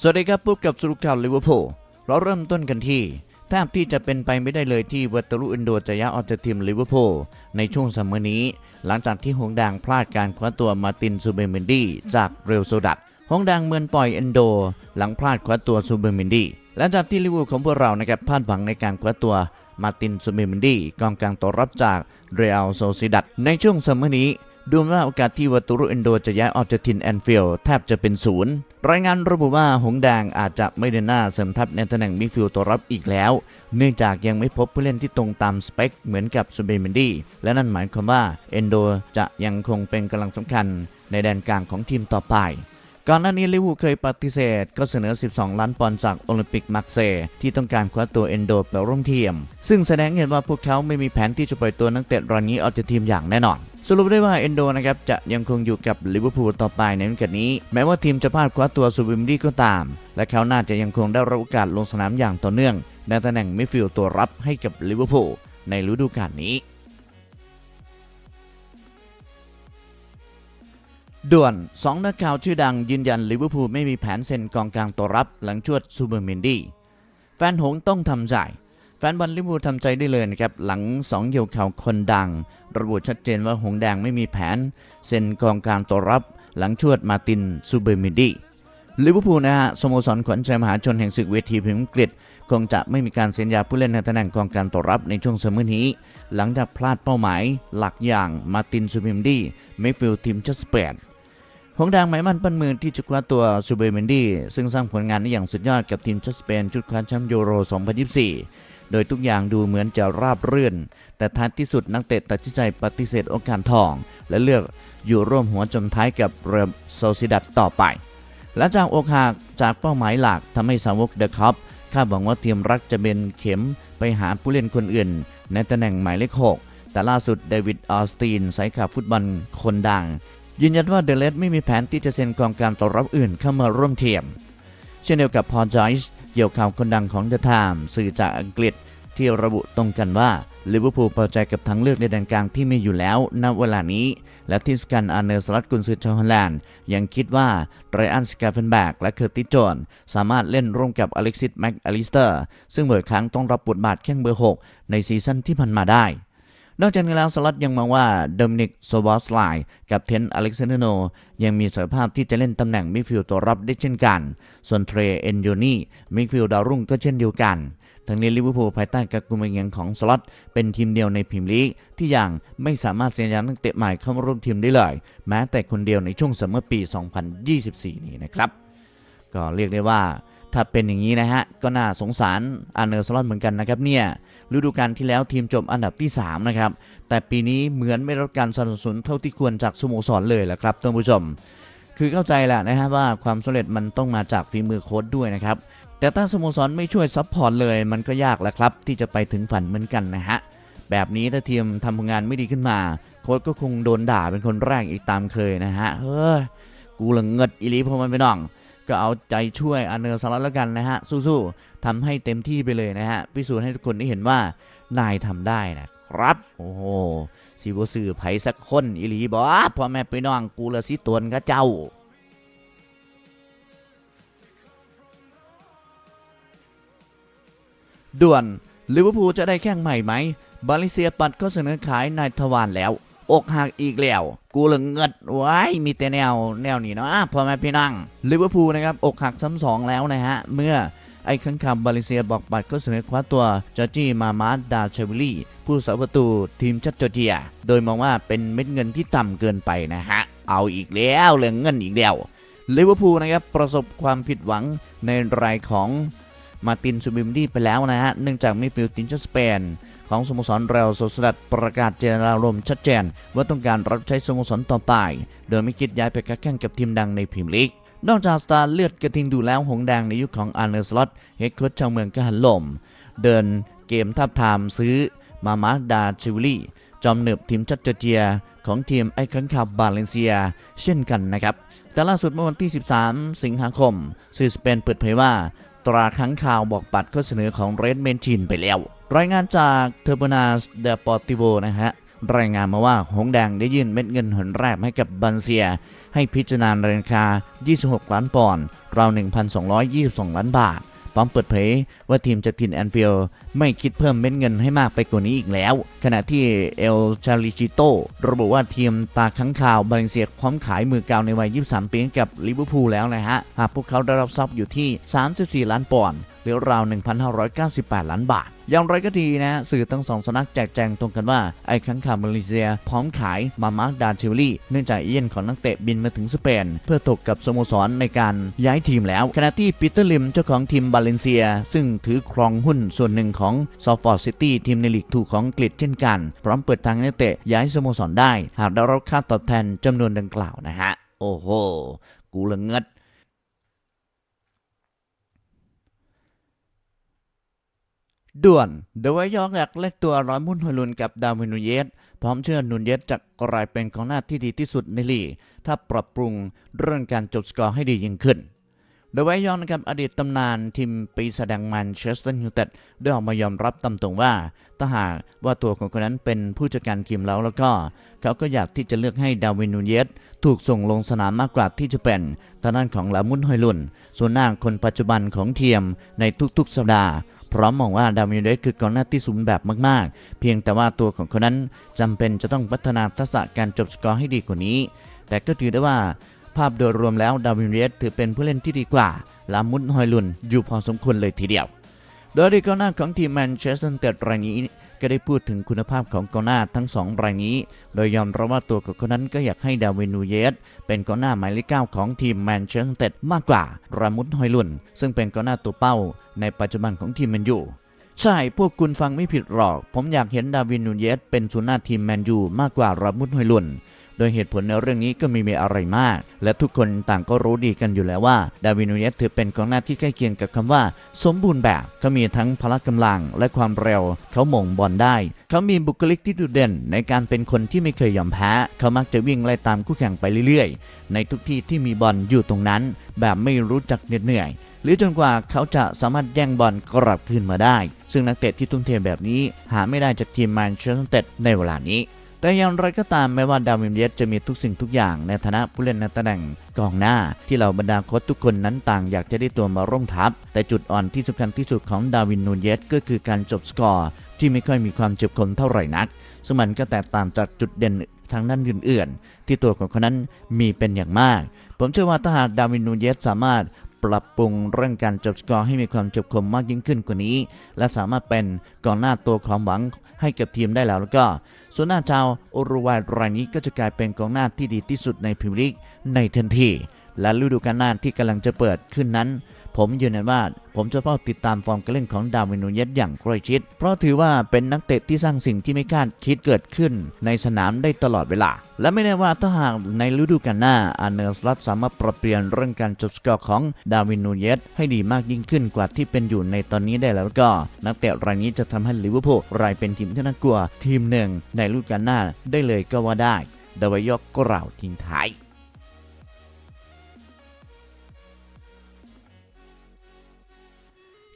สวัสดีครับพบกับสรุปข่าวลิเวอร์พูลเราเริ่มต้นกันที่แทบที่จะเป็นไปไม่ได้เลยที่วัตรุอินโดจะย้ายออกจากทีมลิเวอร์พูลในช่วงซัมเมอร์นี้ หลังจากที่หงแดงพลาดการคว้าตัวมาตินซูเบเมนดีจากเรอัลโซดัดหงแดงเมือนปล่อยเอนโด หลังพลาดคว้าตัวซูเบเมนดีหลังจากที่ลิเวอร์พูลของพวกเรานะครับพลาดหวังในการคว้าตัวมาตินซูเบเมนดีกองกลางตัวรับจากเรอัลโซซิดัดในช่วงซัมเมอร์นี้ ดูเหมือนว่าโอกาสที่วัตุรุเอนโดจะย้ายออกจากทินแอนฟิลด์แทบจะเป็นศูนย์รายงานระบุว่าหงแดงอาจจะไม่เดินหน้าเสริมทัพในตำแหน่งมิดฟิลด์ตัวรับอีกแล้ว เนื่องจากยังไม่พบผู้เล่นที่ตรงตามสเปคเหมือนกับซูเบเมนดี้และนั่นหมายความว่าเอนโดจะยังคงเป็นกำลังสำคัญในแดนกลางของทีมต่อไปก่อนหน้านี้ลิวูเคยปฏิเสธ ก็เสนอ 12 ล้านปอนด์จากโอลิมปิกมาร์เซที่ต้องการคว้าตัวเอนโดไปร่วมทีม ซึ่งแสดงเห็นว่าพวกเขาไม่มีแผนที่จะปล่อยตัวนักเตะรายนี้ออกจากทีมอย่างแน่นอน สรุปได้ว่าเอนโดนะครับจะยังคงอยู่กับลิเวอร์พูลต่อไปในฤดูกาลนี้ แม้ว่าทีมจะพลาดคว้าตัวซูบิมดี้ก็ตาม และเขาน่าจะยังคงได้รับโอกาสลงสนามอย่างต่อเนื่อง ในตำแหน่งมิดฟิลด์ตัวรับให้กับลิเวอร์พูลในฤดูกาลนี้ด่วนสองนักข่าวชื่อดังยืนยันลิเวอร์พูลไม่มีแผนเซ็นกองกลางตัวรับหลังชวดซูเปอร์เมนดี้แฟนหงต้องทำใจ แฟนบอลลิเวอร์พูลทำใจได้เลยนะครับ หลังสองเหยี่ยวข่าวคนดัง ระบุชัดเจนว่าหงแดงไม่มีแผน เซ็นกองกางตัวรับหลังชวดมาตินซูเปอร์มนดีลิเวอร์พูลนะฮะสโมสรขวัญใจมหาชนแห่งศึกเวทีพรีเมียร์อังกฤษคงจะไม่มีการเซ็นยาผู้เล่นในตำแหน่งกองกางตัวรับในช่วงซัมเมอนี้ หลังจากพลาดเป้าหมายหลักอย่างมาตินซูเปอร์เมนดี้ไม่ฟิลทีมชัสเปนหงแดงหมายมั่นปั้นมือที่จะคว้าตัวซูเบมนดี้ซึ่งสร้างผลงานได้อย่างสุดยอดกับทีมชาติสเปนชุดคว้าแชมป์ยูโร 2024 โดยทุกอย่างดูเหมือนจะราบรื่น แต่ท้ายที่สุดนักเตะตัดสินใจปฏิเสธโอกาสทอง และเลือกอยู่ร่วมหัวจมท้ายกับเรอัลโซซิดัดต่อไปและจากอกหักจากเป้าหมายหลักทำให้สาวกเดอะคัพคาดหวังว่าทีมรักจะเป็นเข็มไปหาผู้เล่นคนอื่น ในตำแหน่งหมายเลขหกแต่ล่าสุดเดวิดออสตินสายข่าวฟุตบอลคนดัง ยืนยันว่าเดเลสไม่มีแผนที่จะเซ็นกองการต่อรับอื่นเข้ามาร่วมทีม เช่นเดียวกับพอจอยส์ เกี่ยวข่าวคนดังของเดอะไทม์สื่อจากอังกฤษที่ระบุตรงกันว่าลิเวอร์พูลพอใจกับทางเลือกในแดนกลางที่มีอยู่แล้วณเวลานี้ และทีมสกันอาร์เนอร์สลัดกุนซือชาวฮอลแลนด์ ยังคิดว่าไรอันสกาเฟนแบกและเคอร์ติจอนส์สามารถเล่นร่วมกับอเล็กซิสแม็กอลิสเตอร์ ซึ่งบ่อยครั้งต้องรับบทบาทแข้งเบอร์ 6 ในซีซั่นที่ผ่านมาได้ นอกจากนี้แล้วสลัดยังมองว่าโดมินิกโซบอสไลกับเทนอเล็กซานเดโนยังมีศักยภาพที่จะเล่นตำแหน่งมิดฟิลด์ตัวรับได้เช่นกัน ส่วนเทรเอนโยนีมิดฟิลด์ดาวรุ่งก็เช่นเดียวกันทั้งนี้ลิเวอร์พูลภายใต้การกุมเงียงของสล็อตเป็นทีมเดียวในพรีเมียร์ลีกที่ยังไม่สามารถเซ็นยันนักเตะใหม่เข้ามาร่วมทีมได้เลย แม้แต่คนเดียวในช่วงซัมมอร์ปี 2024 นี้นะครับ ก็เรียกได้ว่าถ้าเป็นอย่างนี้นะฮะ ก็น่าสงสารอาร์เนอร์สล็อตเหมือนกันนะครับเนี่ย ฤดูกาลที่แล้วทีมจบอันดับที่ 3 นะครับ แต่ปีนี้เหมือนไม่รับการสนับสนุนเท่าที่ควรจากสโมสรเลยแหละครับท่านผู้ชม คือเข้าใจแหละนะฮะว่าความสำเร็จมันต้องมาจากฝีมือโค้ชด้วยนะครับ แต่ถ้าสโมสรไม่ช่วยซัพพอร์ตเลยมันก็ยากแหละครับ ที่จะไปถึงฝันเหมือนกันนะฮะ แบบนี้ถ้าทีมทำผลงานไม่ดีขึ้นมาโค้ชก็คงโดนด่าเป็นคนแรกอีกตามเคยนะฮะ เฮ้ย กูหละเงิดอีลีพอมันไปน้อง ก็เอาใจช่วยอเนอร์สลัดแล้วกันนะฮะ สู้ๆ ทำให้เต็มที่ไปเลยนะฮะพิสูจน์ให้ทุกคนได้เห็นว่านายทำได้นะครับ โอ้โหสิบสื่อไผสักคนอีหลีบอพ่อแม่ไปน้องกูละสิตวนกับเจ้าด่วนลิเวอร์พูลจะได้แข้งใหม่ไหม บาลิเซียปัดก็เสนอขายนายทวารแล้ว อกหักอีกแล้ว กูเหลืองเงิดไว้มีแต่แนวแนวนี้เนาะพ่อแม่พี่น้องลิเวอร์พูลนะครับ อกหักซ้ำสองแล้วนะฮะ เมื่อ ไอ้ขังคำบาลิเซียบอกบัตรก็เสนอคว้าตัวจอร์จีมามาดาเชวิลี่ผู้สาประตูทีมชัดจอร์เจีย โดยมองว่าเป็นเม็ดเงินที่ต่ำเกินไปนะฮะ เอาอีกแล้วเรื่องเงินอีกแล้วลิเวอร์พูลนะครับประสบความผิดหวังในรายของมาตินซูบิมดี้ไปแล้วนะฮะ เนื่องจากไมิดฟิลด์ทีมชาติสเปน ของสโมสรเรอัลโซสดัดประกาศเจตนารมชัดเจน ว่าต้องการรับใช้สโมสรต่อไป โดยไม่คิดย้ายไปค้าแข่งกับทีมดังในพรีเมียร์ลีก นอกจากสตาร์เลือดกระทิงดูแล้วหงแดงในยุคของอาร์เนอร์สล็อตเฮดโค้ชชาวเมืองกะหันลม เดินเกมทับทามซื้อมามาดาชิวิลี่จอมเหนืบทีมชัดจเจีย ของทีมไอคอนคาบบาเลนเซีย เช่นกันนะครับ แต่ล่าสุดเมื่อวันที่ 13 สิงหาคมสื่อสเปนเปิดเผยว่า ตราค้างข่าวบอกปัดข้อเสนอของเรดเมนชินไปแล้ว รายงานจากเทอร์บนาสเดปอร์ติโวนะฮะรายงานมาว่าหงแดงได้ยื่นเม็ดเงินหนแรกให้กับบันเซีย ให้พิจารณาราคา 26 ล้านปอนด์ราว 1,222 ล้านบาท พร้อมเปิดเผยว่าทีมจากถิ่นแอนฟิลด์ไม่คิดเพิ่มเม็ดเงินให้มากไปกว่านี้อีกแล้ว ขณะที่เอลชาลิจิโตระบุว่าทีมตาค้างข่าวบาเลนเซียพร้อมขายมือเกาวในวัย 23 ปีกับลิเวอร์พูลแล้วนะฮะ หากพวกเขาได้รับทรัพย์อยู่ที่ 34 ล้านปอนด์ หรือราว 1,598 ล้านบาท อย่างไรก็ดีนะ สื่อทั้งสองสนักแจกแจงตรงกันว่า ไอ้ค้างข่าวมาเลเซีย พร้อมขายมามาร์กดานชิวลี่ เนื่องจากเอเย่นของนักเตะบินมาถึงสเปน เพื่อตกกับสโมสรในการย้ายทีมแล้ว ขณะที่ปีเตอร์ลิมเจ้าของทีมบาเลนเซีย ซึ่งถือครองหุ้นส่วนหนึ่งของซอฟฟอร์ดซิตี้ทีมในลีกถูกของอังกฤษเช่นกัน พร้อมเปิดทางให้นักเตะย้ายสโมสรได้ หากได้รับค่าตอบแทนจำนวนดังกล่าวนะฮะ โอ้โห กูละเงิด ด่วนเดวายอกอยากเล็กตัวร้อยมุ่นฮอยลุนกับดาวินูเยส พร้อมเชื่อนูนเยสจะกลายเป็นกองหน้าที่ดีที่สุดในลีกถ้าปรับปรุงเรื่องการจบสกอร์ให้ดียิ่งขึ้นเดวายอกนะครับอดีตตำนานทีมปีศาจแดงแมนเชสเตอร์ยูไนเต็ดได้ออกมายอมรับตามตรงว่าถ้าหากว่าตัวของคนนั้นเป็นผู้จัดการทีมแล้วแล้วก็ เขาก็อยากที่จะเลือกให้ดาวินนูเยสถูกส่งลงสนามมากกว่าที่จะเป็นทางด้านของลามุนฮอยลุนส่วนหน้าคนปัจจุบันของทีมในทุกๆสัปดาห์ พร้อมมองว่าดาวินเดสคือกองหน้าที่สูงแบบมากๆ เพียงแต่ว่าตัวของเขานั้นจำเป็นจะต้องพัฒนาทักษะการจบสกอร์ให้ดีกว่านี้ แต่ก็ถือได้ว่า ภาพโดยรวมแล้วดาวินเดสถือเป็นผู้เล่นที่ดีกว่าลามุดฮอยลุนอยู่พอสมควรเลยทีเดียว โดยดีกองหน้าของทีมแมนเชสเตอร์ยูไนเต็ดรายนี้ ก็ได้พูดถึงคุณภาพของกองหน้าทั้งสองรายนี้ โดยยอมรับว่าตัวของเขานั้นก็อยากให้ดาวินูเยสเป็นกองหน้าหมายเลขเก้าของทีมแมนเชสเตอร์มากกว่า รามุสฮอยลุน ซึ่งเป็นกองหน้าตัวเป้า ในปัจจุบันของทีมแมนยูใช่ พวกคุณฟังไม่ผิดหรอก ผมอยากเห็นดาวินนูเยสเป็นศูนย์หน้าทีมแมนยูมากกว่ารามุสฮอยลุน โดยเหตุผลในเรื่องนี้ก็ไมีมีอะไรมาก และทุกคนต่างก็รู้ดีกันอยู่แล้วว่า ดาวินูเยสถือเป็นกองหน้าที่ใกล้เคียงกับคำว่า สมบูรณ์แบบเขามีทั้งพละกำลังและความเร็ว เขาหม่งบอลได้ เขามีบุคลิกที่โดุเด่นในการเป็นคนที่ไม่เคยยอมแพ้ เขามักจะวิ่งไล่ตามคู่แข่งไปเรื่อยๆ ในทุกที่ที่มีบอลอยู่ตรงนั้น แบบไม่รู้จักเหน็ดเหนื่อยหรือจนกว่าเขาจะสามารถแย่งบอลกลับคืนมาได้ ซึ่งนักเตะที่ทุ่มเทแบบนี้หาไม่ได้จากทีมแมนเชสเตอร์ในเวลานี้ แต่อย่างไรก็ตามแม้ว่าดาวินเยสจะมีทุกสิ่งทุกอย่างในฐานะผู้เล่นในตำแหน่งกองหน้า ที่เหล่าบรรดาโค้ชทุกคนนั้นต่างอยากจะได้ตัวมาร่วมทัพ แต่จุดอ่อนที่สำคัญที่สุดของดาวินนูนเยสก็คือการจบสกอร์ที่ไม่ค่อยมีความเจ็บคมเท่าไหร่นักซึ่งมันก็แตกต่างจากจุดเด่นทางด้านอื่นๆ ที่ตัวของเขานั้นมีเป็นอย่างมาก ผมเชื่อว่าถ้าหากดาวินนูนเยสสามารถปรับปรุงเรื่องการจบสกอร์ให้มีความจบคมมากยิ่งขึ้นกว่านี้ และสามารถเป็นกองหน้าตัวความหวัง ให้กับทีมได้แล้วแล้วก็ส่วนหน้าชาวอุรุกวัยรายนี้ก็จะกลายเป็นกองหน้าที่ดีที่สุดในพรีเมียร์ลีกในทันทีและฤดูกาลหน้าที่กำลังจะเปิดขึ้นนั้น ผมยืนยันว่า ผมจะเฝ้าติดตามฟอร์มการเล่นของดาวินูเยสอย่างใกล้ชิด เพราะถือว่าเป็นนักเตะที่สร้างสิ่งที่ไม่คาดคิดเกิดขึ้น ในสนามได้ตลอดเวลา และไม่แน่ว่าถ้าหากในฤดูกาลหน้าอาร์เนอร์สลัตสามารถปรับเปลี่ยนเรื่องการจบสกอร์ของดาวินูเยสให้ดีมากยิ่งขึ้นกว่าที่เป็นอยู่ในตอนนี้ได้แล้วก็ นักเตะรายนี้จะทำให้ลิเวอร์พูลกลายเป็นทีมที่น่ากลัวทีมหนึ่งในฤดูกาลหน้าได้เลยก็ว่าได้ดาวยอกกล่าวทิ้งท้าย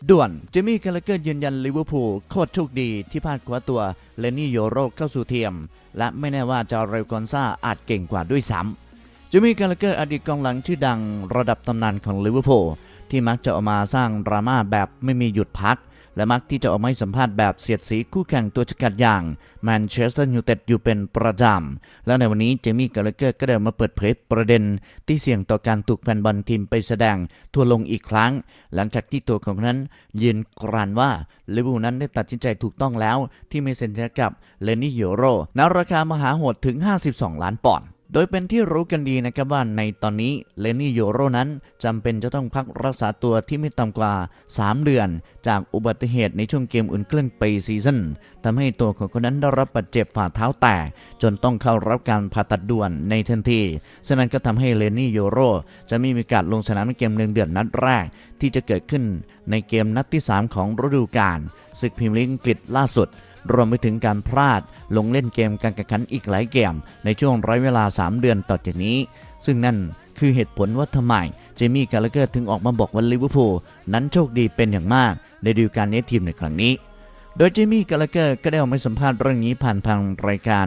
ด่วนเจมี่คาร์เกอร์ยืนยันลิเวอร์พูลโคตรโชคดีที่พลาดคว้าตัวเลนนี่โยโรเข้าสู่ทีมและไม่แน่ว่าจาเรลกอนซาอาจเก่งกว่าด้วยซ้ำเจมี่คาร์เกอร์อดีตกองหลังชื่อดังระดับตำนานของลิเวอร์พูลที่มักจะออกมาสร้างดราม่าแบบไม่มีหยุดพัก และมักที่จะออกมาให้สัมภาษณ์แบบเสียดสีคู่แข่งตัวฉกัดอย่างแมนเชสเตอร์ยูไนเต็ดอยู่เป็นประจำ และในวันนี้เจมี่กาลเกอร์ก็ได้มาเปิดเผยประเด็น ที่เสี่ยงต่อการถูกแฟนบอลทีมไปแสดงทั่วลงอีกครั้ง หลังจากที่ตัวของนั้นยืนกรานว่าลิเวอร์พูลนั้นได้ตัดสินใจถูกต้องแล้ว ที่ไม่เซ็นสัญญากับเลนนี่โยโรณราคามหาโหดถึง 52 ล้านปอนด์ โดยเป็นที่รู้กันดีนะครับว่าในตอนนี้เลนนี่โยโรนั้นจำเป็นจะต้องพักรักษาตัวที่ไม่ต่ำกว่า 3 เดือน จากอุบัติเหตุในช่วงเกมอุ่นเครื่องปีซีซั่นทำให้ตัวของคนนั้นได้รับบาดเจ็บฝ่าเท้าแตก จนต้องเข้ารับการผ่าตัดด่วนในทันทีฉะนั้นก็ทำให้เลนนี่โยโรจะไม่มีการลงสนามในเกมหนึ่งเดือนนัดแรก ที่จะเกิดขึ้นในเกมนัดที่ 3 ของฤดูกาลศึกพรีเมียร์ลีกอังกฤษล่าสุด รวมไปถึงการพลาดลงเล่นเกมการแข่งขันอีกหลายเกม ในช่วงร้เวลา 3 เดือนต่อจากนี้ ซึ่งนั่นคือเหตุผลว่าทำไมเจมี่กาลเกอร์ถึงออกมาบอกว่าลิเวอร์พูลนั้นโชคดีเป็นอย่างมากในดูกาลนี้ทีมในครั้งนี้ โดยเจมี่กาลเกอร์ก็ได้ออกมาสัมภาษณ์เรื่องนี้ผ่านทางรายการ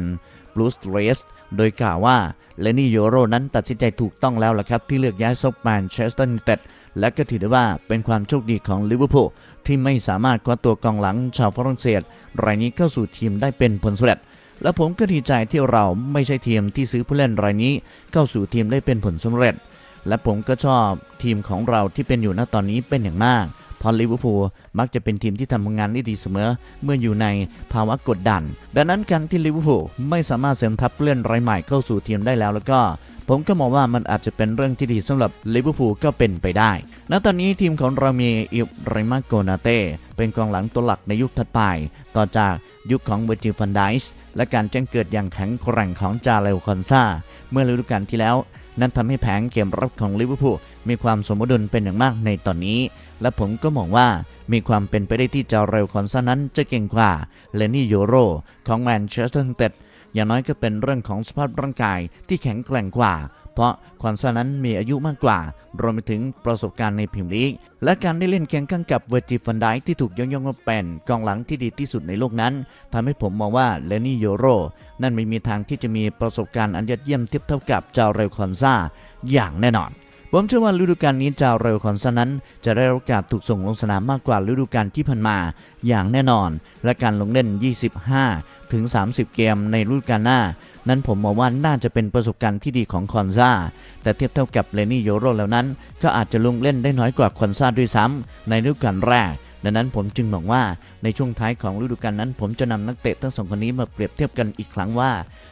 Blues Race โดยกล่าวว่าเลนี่โยโรนั้นตัดสินใจถูกต้องแล้วล่ะครับ ที่เลือกย้ายซบแมนเชสเตอร์ยูไนเต็ดและก็ถือได้ว่าเป็นความโชคดีของลิเวอร์พูล ที่ไม่สามารถคว้าตัวกองหลังชาวฝรั่งเศส รายนี้เข้าสู่ทีมได้เป็นผลสำเร็จ และผมก็ดีใจที่เราไม่ใช่ทีมที่ซื้อผู้เล่นรายนี้เข้าสู่ทีมได้เป็นผลสำเร็จ และผมก็ชอบทีมของเราที่เป็นอยู่ณตอนนี้เป็นอย่างมากพราะลิเวอร์พูลมักจะเป็นทีมที่ทำงานได้ดีเสมอ เมื่ออยู่ในภาวะกดดัน ดังนั้นการที่ลิเวอร์พูลไม่สามารถเสริมทัพเล่นรายใหม่เข้าสู่ทีมได้แล้วแล้วก็ ผมก็มองว่ามันอาจจะเป็นเรื่องที่ดีสำหรับลิเวอร์พูลก็เป็นไปได้ ณ ตอนนี้ทีมของเรามีอิบริมาโกนาเต้เป็นกองหลังตัวหลักในยุคถัดไป ต่อจากยุคของเวอร์จิฟันไดส์และการแจ้งเกิดอย่างแข็งแกร่งของจาเลวคอนซาเมื่อฤดูกาลที่แล้ว นั่นทำให้แผงเกมรับของลิเวอร์พูลมีความสมดุลเป็นอย่างมากในตอนนี้ และผมก็มองว่ามีความเป็นไปได้ที่จาเรลคอนซานั้นจะเก่งกว่าเลนี่โยโรของแมนเชสเตอร์ยูไนเต็ด อย่างน้อยก็เป็นเรื่องของสภาพร่างกายที่แข็งแกร่งกว่า เพราะควอนซานั้นมีอายุมากกว่า รวมไปถึงประสบการณ์ในพรีเมียร์ลีก และการได้เล่นเคียงข้างกับเวอร์จิฟันไดที่ถูกยกย่องว่าเป็นกองหลังที่ดีที่สุดในโลกนั้นทำให้ผมมองว่าเลนี่โยโรนั่นไม่มีทางที่จะมีประสบการณ์อันยอดเยี่ยมเทียบเท่ากับเจ้าเรลคอนซาอย่างแน่นอนผมเชื่อว่าฤดูกาลนี้เจ้าเรลคอนซานั้น จะได้โอกาสถูกส่งลงสนามมากกว่าฤดูกาลที่ผ่านมาอย่างแน่นอน และการลงเล่น 25 ถึง 30 เกมในฤดูกาลหน้า นั้นผมมองว่าน่าจะเป็นประสบการณ์ที่ดีของคอนซาแต่เทียบเท่ากับเลนี่โยโรแล้วนั้น ก็อาจจะลงเล่นได้น้อยกว่าคอนซาด้วยซ้ำในฤดูกาลแรกดังนั้นผมจึงบอกว่าในช่วงท้ายของฤดูกาลนั้น ผมจะนำนักเตะทั้งสองคนนี้มาเปรียบเทียบกันอีกครั้งว่า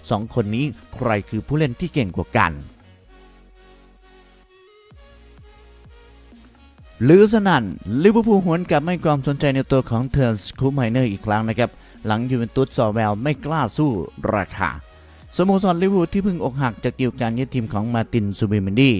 สองคนนี้ใครคือผู้เล่นที่เก่งกว่ากันลือสนั่นลิเวอร์พูลหวนกลับไม่ความสนใจในตัวของเทอร์นสคูไมเนอร์อีกครั้งนะครับ หลังยูเวนตุสซอแวลไม่กล้าสู้ราคาสโมสรลิเวอร์พูลที่เพิ่งอกหักจากกิวการยึดทีมของมาตินซูบิเมนดี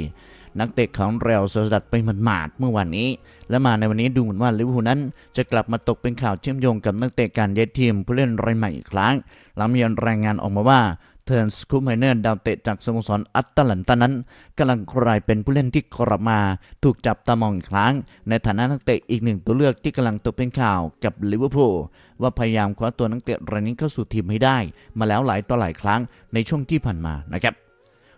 นักเตะของเรอัลโซดัดไปหมาดๆเมื่อวานนี้ และมาในวันนี้ดูเหมือนว่าลิเวอร์พูลนั้น จะกลับมาตกเป็นข่าวเชื่อมโยงกับนักเตะการย้ายทีมผู้เล่นรายใหม่อีกครั้งหลังมีรายงานออกมาว่า เทิร์นสคูไมเนอร์ดาวเตะจากสโมสรอัตแลนตานั้นกำลังกลายเป็นผู้เล่นที่กลับมา ถูกจับตามองอีกครั้ง ในฐานะนักเตะอีกหนึ่งตัวเลือกที่กำลังตกเป็นข่าวกับลิเวอร์พูลว่าพยายามคว้าตัวนักเตะรายนี้เข้าสู่ทีมให้ได้ มาแล้วหลายต่อหลายครั้งในช่วงที่ผ่านมานะครับ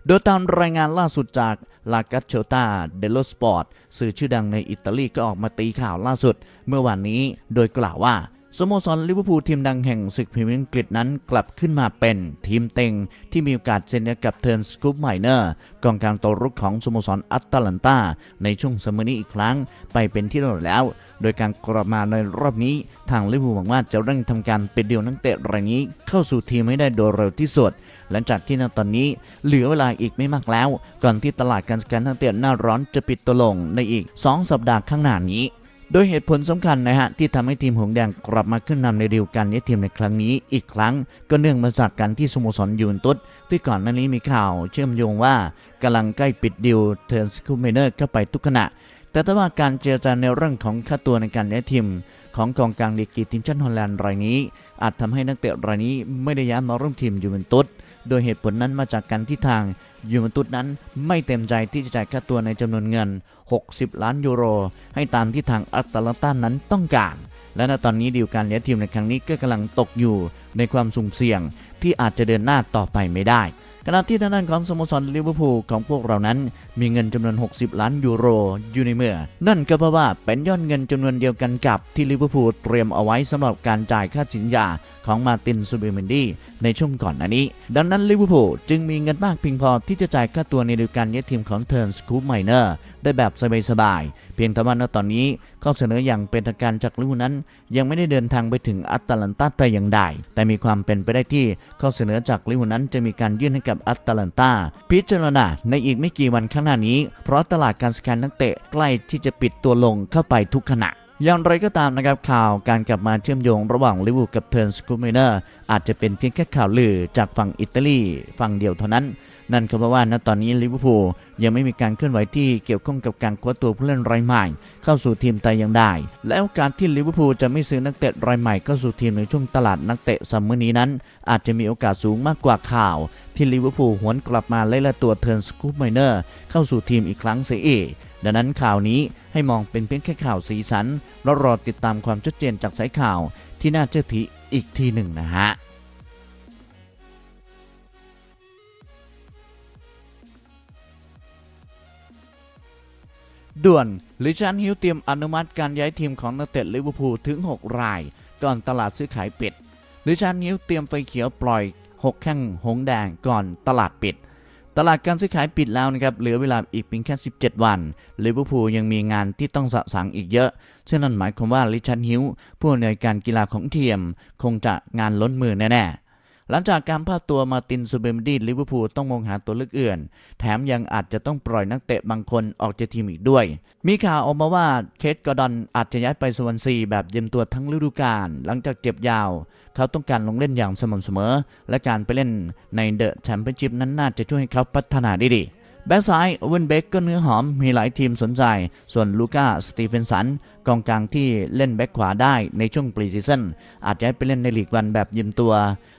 โดยตามรายงานล่าสุดจากลากัตเชตาเดลโลสปอร์ตสื่อชื่อดังในอิตาลีก็ออกมาตีข่าวล่าสุด เมื่อวานนี้โดยกล่าวว่า สโมสรลิเวอร์พูลทีมดังแห่งศึกพรีเมียร์อังกฤษนั้นกลับขึ้นมาเป็นทีมเต็ง ที่มีโอกาสเซ็นกับเทิร์นสกูปไมเนอร์กองกลางตัวรุกของสโมสรอัตแลนตาในช่วงซัมเมอร์นี้อีกครั้ง ไปเป็นที่เรียบร้แล้ว โดยการกลับมาในรอบนี้ทางลิเวอร์พูลหวังว่าจะเร่งทำการปิดเดีลนักเตะรายนี้เข้าสู่ทีมให้ได้โดยเร็วที่สุดหลังจากที่ณตอนนี้เหลือเวลาอีกไม่มากแล้ว ก่อนที่ตลาดการสแกนนักเตะหน้าร้อนจะปิดตัวลงในอีก 2 สัปดาห์ข้างหน้านี้ โดยเหตุผลสำคัญนะฮะที่ทำให้ทีมหงแดงกลับมาขึ้นนำในดีลการย้ทีมในครั้งนี้อีกครั้ง ก็เนื่องมาจากการที่สโมสรยูนตุสที่ก่อนหน้านี้มีข่าวเชื่อมโยงว่ากำลังใกล้ปิดดีลเทิร์นสคูเมเนอร์เข้าไปทุกขณะ แต่ถ้าว่าการเจรจาในเรื่องของค่าตัวในการย้ายทีมของกองกลางลีกกีทีมชาติฮอลแลนด์รายนี้ อาจทำให้นักเตะรายนี้ไม่ได้ย้ายมาร่วมทีมยูเวนตุสโดยเหตุผลนั้นมาจากการที่ทาง ยูเวนตุสนั้นไม่เต็มใจที่จะจ่ายค่าตัวในจำนวนเงิน 60 ล้านยูโร ให้ตามที่ทางอัตแลนตานั้นต้องการ และณตอนนี้ดีลการย้ายทีมในครั้งนี้ก็กำลังตกอยู่ในความสุ่มเสี่ยงที่อาจจะเดินหน้าต่อไปไม่ได้ ขณะที่ทางด้านของสโมสรลิเวอร์พูลของพวกเรานั้น มีเงินจำนวน 60 ล้านยูโรอยู่ในมือนั่นก็เพราะว่าเป็นยอดเงินจำนวนเดียวกันกับที่ลิเวอร์พูลเตรียมเอาไว้สำหรับการจ่ายค่าสินยาของมาตินซูบิเมนดีในช่วงก่อนหน้านี้ ดังนั้นลิเวอร์พูลจึงมีเงินมากเพียงพอที่จะจ่ายค่าตัวในฤดูกาลย้ายทีมของเทิร์นสคูปไมเนอร์ ได้แบบสบายๆ เพียงแต่ว่าณตอนนี้ข้อเสนออย่างเป็นทางการจากลิเวอร์นั้น ยังไม่ได้เดินทางไปถึงอัตแลนตาแต่อย่างใด แต่มีความเป็นไปได้ที่ข้อเสนอจากลิเวอร์นั้น จะมีการยื่นให้กับอัตแลนตาพิจารณาในอีกไม่กี่วันข้างหน้านี้ เพราะตลาดการสแกนนักเตะใกล้ที่จะปิดตัวลงเข้าไปทุกขณะอย่างไรก็ตามนะครับข่าวการกลับมาเชื่อมโยงระหว่างลิเวอร์กับเทิร์นสกูเมเนอร์อาจจะเป็นเพียงแค่ข่าวลือจากฝั่งอิตาลีฝั่งเดียวเท่านั้น นั่นก็เพราะว่าณตอนนี้ลิเวอร์พูลยังไม่มีการเคลื่อนไหวที่เกี่ยวข้องกับการคว้าตัวผู้เล่นรายใหม่ เข้าสู่ทีมแต่ย่างใดและโอกาสที่ลิเวอร์พูลจะไม่ซื้อนักเตะรายใหม่เข้าสู่ทีมในช่วงตลาดนักเตะซัมเมอร์นี้นั้น อาจจะมีโอกาสสูงมากกว่าข่าว ที่ลิเวอร์พูลหวนกลับมาไล่ละตัวเทิร์นสกูปไมเนอร์เข้าสู่ทีมอีกครั้งเสียเองดังนั้นข่าวนี้ให้มองเป็นเพียงแค่ข่าวสีสันแล้วรอติดตามความชัดเจนจากสายข่าวที่น่าเชื่อถืออีกทีหนึ่งนะฮะ ด่วนลิชันฮิลเตรียมอนุมัติการย้ายทีมของนักเตะลิเวอร์พูลถึง 6 ราย ก่อนตลาดซื้อขายปิดลิชันฮิลเตรียมไฟเขียวปล่อย 6 แข้งหงแดงก่อนตลาดปิด ตลาดการซื้อขายปิดแล้วนะครับเหลือเวลาอีกเพียงแค่ 17 วันลิเวอร์พูลยังมีงานที่ต้องสะสางอีกเยอะเช่นนั้นหมายความว่าลิชันฮิลผู้อำนวยการกีฬาของทีมคงจะงานล้นมือแน่ๆ หลังจากการพาตัวมาตินซูเบมดีลิเวอร์พูลต้องมองหาตัวเลือกอื่น แถมยังอาจจะต้องปล่อยนักเตะบางคนออกจากทีมอีกด้วย มีข่าวออกมาว่าเคทกอร์ดอนอาจจะย้ายไปสวรรซีแบบยืมตัวทั้งฤดูกาลหลังจากเจ็บยาว เขาต้องการลงเล่นอย่างสม่ำเสมอ และการไปเล่นในเดอะแชมเปี้ยนชิพนั้นน่าจะช่วยให้เขาพัฒนาได้ดีแบ็กซ้ายเวนเบกก็เนื้อหอมมีหลายทีมสนใจ ส่วนลูก้าสตีเฟนสันกองกลางที่เล่นแบ็กขวาได้ในช่วงปรีซีซั่นอาจจะไปเล่นในลีกวันแบบยืมตัว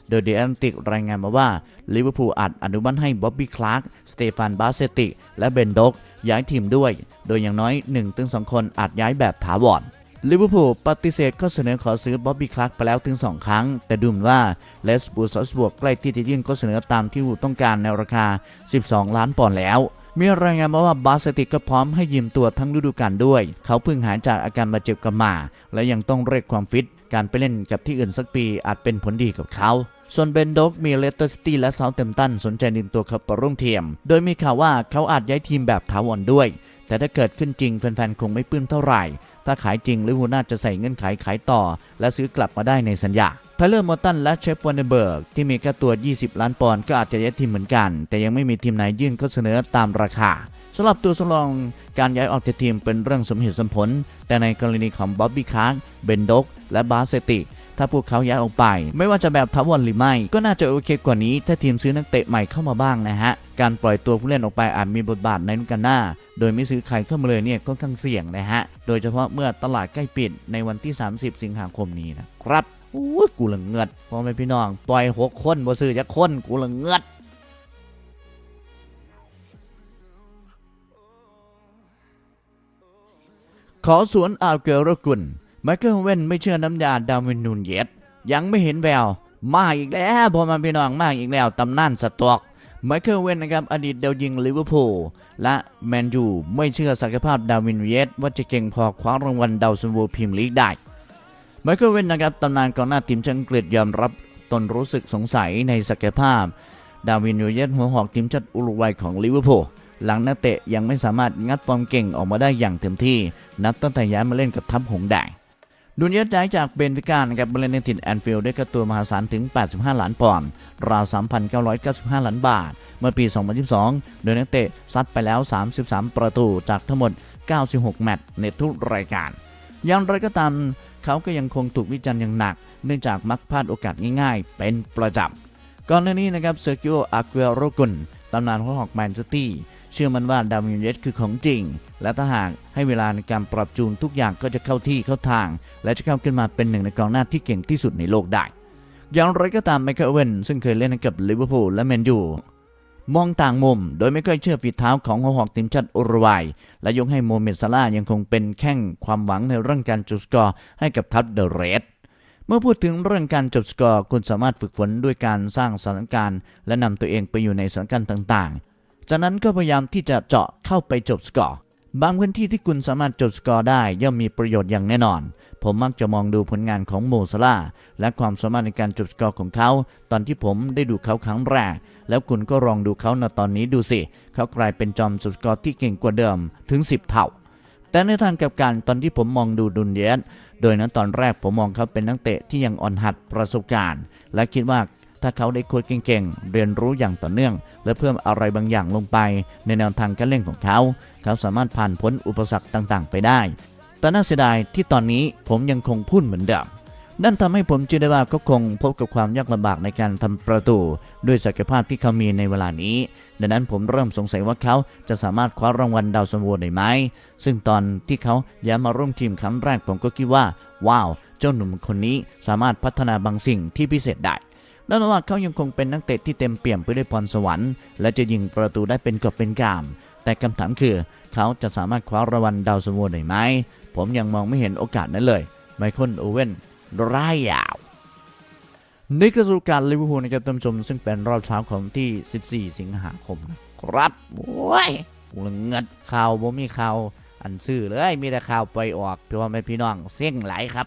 โดยเดอันติกรายงานมาว่าลิเวอร์พูลอาจอนุมัติให้บ๊อบบี้คลาร์กสเตฟานบาเซติและเบนด็อกย้ายทีมด้วย โดยอย่างน้อย 1-2 คนอาจย้ายแบบถาวรลิเวอร์พูลปฏิเสธข้อเสนอขอซื้อบ๊อบบี้คลาร์กไปแล้วถึง 2 ครั้ง แต่ดูเหมือนว่าเลสบูซอสบวกใกล้ที่จะยื่นข้อเสนอตามที่วูต้องการในราคา 12 ล้านปอนด์แล้ว มีรายงานมาว่าบาสติกก็พร้อมให้ยืมตัวทั้งฤดูกาลด้วย เขาเพิ่งหายจากอาการบาดเจ็บกลับมาและยังต้องเรียกความฟิต การไปเล่นกับที่อื่นสักปีอาจเป็นผลดีกับเขา ส่วนเบนด็อกมีเลสเตอร์ซิตี้และเซาท์เทมตันสนใจดึงตัวเขาไปร่วมทีมโดยมีข่าวว่าเขาอาจย้ายทีมแบบถาวรด้วย แต่ถ้าเกิดขึ้นจริงแฟนๆ คงไม่ปลื้มเท่าไหร่ ถ้าขายจริงลิเวอร์พูลน่าจะใส่เงื่อนไขขายต่อ และซื้อกลับมาได้ในสัญญาไทเลอร์มอตันและเชฟวานเนเบิร์กที่มีค่าตัว 20 ล้านปอนด์ก็อาจจะย้ายทีมเหมือนกัน แต่ยังไม่มีทีมไหนยื่นข้อเสนอตามราคาสำหรับตัวสำรองการย้ายออกจากทีมเป็นเรื่องสมเหตุสมผล แต่ในกรณีของบ๊อบบี้คาร์เบนด็อกและบาสเซติ ถ้าพวกเขาย้ายออกไป ไม่ว่าจะแบบทาวอนหรือไม่ ก็น่าจะโอเคกว่านี้ ถ้าทีมซื้อนักเตะใหม่เข้ามาบ้างนะฮะ การปล่อยตัวผู้เล่นออกไปอาจมีบทบาทในฤดูกาลหน้า โดยไม่ซื้อใครเข้ามาเลยเนี่ยก็ค่อนข้างเสี่ยงนะฮะ โดยเฉพาะเมื่อตลาดใกล้ปิดในวันที่ 30 สิงหาคมนี้นะครับโอ้กูละเงือดพ่อแม่พี่น้องปล่อยหกคนบ่ซื้อจะคนกูละเงือดขอสวนอาเกลโรกุล ไมเคิลเว่นไม่เชื่อน้ำยาดาวินนูนเยตยังไม่เห็นแวว มาอีกแล้วพอมาพี่น้องมาอีกแล้วตำนานสต็อกไมเคิลเว่นนะครับอดีตดาวยิงลิเวอร์พูลและแมนยูไม่เชื่อศักยภาพดาวินเยตว่าจะเก่งพอคว้ารางวัลดาวซันโวพรีเมียร์ลีกได้ไมเคิลเว่นนะครับตำนานกองหน้าทีมชาติอังกฤษยอมรับตนรู้สึกสงสัยในศักยภาพ ดาวินนูเยตหัวหอกทีมชาติอุรุกวัยของลิเวอร์พูลหลังนักเตะยังไม่สามารถงัดฟอร์มเก่งออกมาได้อย่างเต็มที่ นับตั้งแต่ย้ายมาเล่นกับทัพหงแดง ดุนยตย้ายจากเบนฟิก้านะครับมาเล่นในถิ่นแอนฟิลด์ได้วยค่าตัวมหาศาลถึง 85 ล้านปอนด์ราว 3,995 ล้านบาท เมื่อปี 2022 โดยนักเตะซัดไปแล้ว 33 ประตูจากทั้งหมด 96 แมตช์ในทุกรายการ อย่างไรก็ตามเขาก็ยังคงถูกวิจารณ์อย่างหนัก เนื่องจากมักพลาดโอกาสง่ายๆ เป็นประจำก่อนหน้านี้นะครับเซอร์กิโออาเกโรกุนตำนานของหอกแมนซิตี้เชื่อมันว่าดาวินเยสคือของจริง และถ้าหากให้เวลาในการปรับจูนทุกอย่างก็จะเข้าที่เข้าทาง และจะเข้าขึ้นมาเป็นหนึ่งในกองหน้าที่เก่งที่สุดในโลกได้ อย่างไรก็ตามไมเคิลเวนซึ่งเคยเล่นกับลิเวอร์พูลและแมนยูมองต่างมุมโดยไม่ค่อยเชื่อฝีเท้าของหัวหอกทีมชาติอุรุกวัย และยกให้โมเมดซาลาห์ยังคงเป็นแข้งความหวังในเรื่องการจุดสกอร์ให้กับทัพเดอะเรดเมื่อพูดถึงเรื่องการจบสกอร์คุณสามารถฝึกฝนด้วยการสร้างสถานการณ์ และนำตัวเองไปอยู่ในสถานการณ์ต่างๆ จากนั้นก็พยายามที่จะเจาะเข้าไปจบสกอร์ บางพื้นที่ที่คุณสามารถจบสกอร์ได้ย่อมมีประโยชน์อย่างแน่นอน ผมมักจะมองดูผลงานของโมซาลาและความสามารถในการจบสกอร์ของเขา ตอนที่ผมได้ดูเขาครั้งแรก แล้วคุณก็ลองดูเขาในตอนนี้ดูสิ เขากลายเป็นจอมจบสกอร์ที่เก่งกว่าเดิมถึง 10 เท่า แต่ในทางกับกันตอนที่ผมมองดูดุนเยสโดยนั้นตอนแรกผมมองเขาเป็นนักเตะที่ยังอ่อนหัดประสบการณ์ และคิดว่า ถ้าเขาได้โค้ชเก่งๆ เรียนรู้อย่างต่อเนื่อง และเพิ่มอะไรบางอย่างลงไป ในแนวทางการเล่นของเขา เขาสามารถผ่านพ้นอุปสรรคต่างๆ ไปได้ แต่น่าเสียดายที่ตอนนี้ผมยังคงพูดเหมือนเดิมนั่นทำให้ผมเชื่อได้ว่าเขาคงพบกับความยากลำบากในการทำประตู ด้วยศักยภาพที่เขามีในเวลานี้ ดังนั้นผมเริ่มสงสัยว่าเขาจะสามารถคว้ารางวัลดาวซันโวได้ไหม ซึ่งตอนที่เขาย้ายมาร่วมทีมครั้งแรกผมก็คิดว่า ว้าว เจ้าหนุ่มคนนี้สามารถพัฒนาบางสิ่งที่พิเศษได้ นั่นว่าเขายังคงเป็นนักเตะที่เต็มเปี่ยมไปด้วยพรสวรรค์ และจะยิงประตูได้เป็นกอบเป็นกาม แต่คำถามคือ เขาจะสามารถคว้ารางวัลดาวซันโวได้ไหม ผมยังมองไม่เห็นโอกาสนั้นเลย ไมเคิลโอเว่นร้ายยาวนี่ก็สู่การลิเวอร์พูลนะครับท่านผู้ชม ซึ่งเป็นรอบเช้าของที่ 14 สิงหาคมครับโอ้ยเงิดข่าวบ่มีข่าวอันซื่อเลยมีแต่ข่าวไปออกเพื่อว่าไม่พี่น้องเส้งไหลายครับ